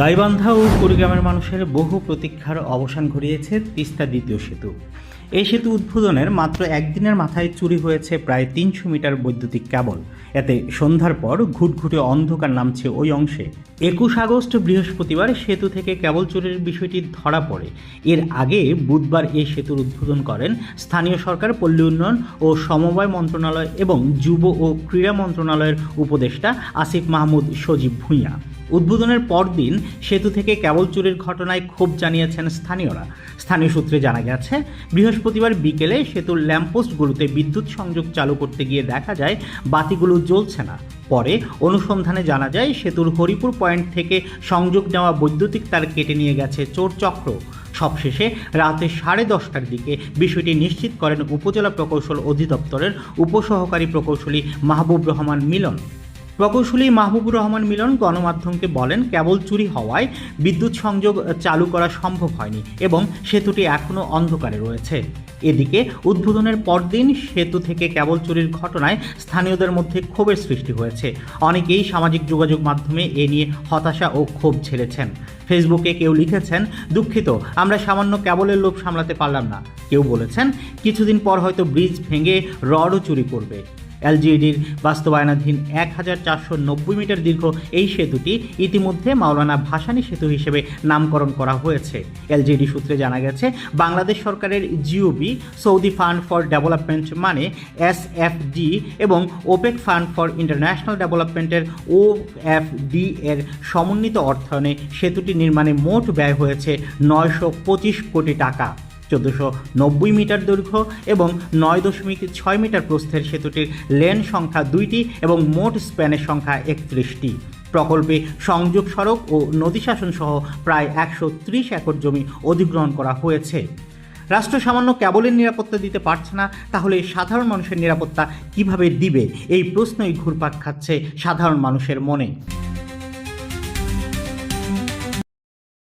গাইবান্ধা ও কুড়িগ্রামের মানুষের বহু প্রতীক্ষার অবসান ঘটিয়েছে তিস্তা দ্বিতীয় সেতু। এই সেতু উদ্বোধনের মাত্র একদিনের মাথায় চুরি হয়েছে প্রায় তিনশো মিটার বৈদ্যুতিক কেবল এতে সন্ধ্যার পর ঘুটঘুটে অন্ধকার নামছে ওই অংশে। একুশ আগস্ট, বৃহস্পতিবার সেতু থেকে কেবল চুরির বিষয়টি ধরা পড়ে। এর আগে বুধবার এই সেতুর উদ্বোধন করেন স্থানীয় সরকার, পল্লী উন্নয়ন ও সমবায় মন্ত্রণালয় এবং যুব ও ক্রীড়া মন্ত্রণালয়ের উপদেষ্টা আসিফ মাহমুদ সজীব ভূঁইয়া। উদ্বোধনের পরদিন সেতু থেকে কেবল চুরির ঘটনায় ক্ষোভ জানিয়েছেন স্থানীয়রা। স্থানীয় সূত্রে জানা গেছে, বৃহস্পতিবার বিকেলে সেতুর ল্যাম্পপোস্টগুলোতে বিদ্যুৎ সংযোগ চালু করতে গিয়ে দেখা যায়, বাতিগুলো জ্বলছে না। পরে অনুসন্ধানে জানা যায়, সেতুর হরিপুর পয়েন্ট থেকে সংযোগ নেওয়া বৈদ্যুতিক তার কেটে নিয়ে গেছে চোর চক্র। সবশেষে রাতে সাড়ে দশটার দিকে বিষয়টি নিশ্চিত করেন উপজেলা প্রকৌশল অধিদপ্তরের উপসহকারী প্রকৌশলী মাহবুব রহমান মিলন। প্রকৌশলী মাহবুবুর রহমান মিলন গণমাধ্যমকে বলেন, কেবল চুরি হওয়ায় বিদ্যুৎ সংযোগ চালু করা সম্ভব হয়নি এবং সেতুটি এখনও অন্ধকারে রয়েছে। এদিকে উদ্বোধনের পরদিন সেতু থেকে কেবল চুরির ঘটনায় স্থানীয়দের মধ্যে ক্ষোভের সৃষ্টি হয়েছে। অনেকেই সামাজিক যোগাযোগ মাধ্যমে এ নিয়ে হতাশা ও ক্ষোভ ছেড়েছেন ফেসবুকে কেউ লিখেছেন, দুঃখিত, আমরা সামান্য কেবলের লোভ সামলাতে পারলাম না। কেউ বলেছেন, কিছুদিন পর হয়তো ব্রিজ ভেঙে রডও চুরি করবে। এলজিইডির বাস্তবায়নাধীন এক হাজার চারশো নব্বই মিটার দীর্ঘ এই সেতুটি ইতিমধ্যে মাওলানা ভাসানী সেতু হিসেবে নামকরণ করা হয়েছে। এলজিইডি সূত্রে জানা গেছে, বাংলাদেশ সরকারের GOB Saudi fund for development মানে এসএফডি এবং ওপেক ফান্ড ফর ইন্টারন্যাশনাল ডেভেলপমেন্টের ও এফ ডি এর সমন্বিত অর্থায়নে সেতুটি নির্মাণে মোট ব্যয় হয়েছে নয়শো পঁচিশ কোটি টাকা। চোদ্দোশো নব্বই মিটার দৈর্ঘ্য এবং নয় দশমিক ছয় মিটার প্রস্থের সেতুটির লেন সংখ্যা দুইটি এবং মোট স্প্যানের সংখ্যা একত্রিশটি। প্রকল্পে সংযোগ সড়ক ও নদী শাসন সহ প্রায় একশো ত্রিশ একর জমি অধিগ্রহণ করা হয়েছে। রাষ্ট্র সামান্য কেবলের নিরাপত্তা দিতে পারছে না, তাহলে সাধারণ মানুষের নিরাপত্তা কীভাবে দিবে? এই প্রশ্নই ঘুরপাক খাচ্ছে সাধারণ মানুষের মনে।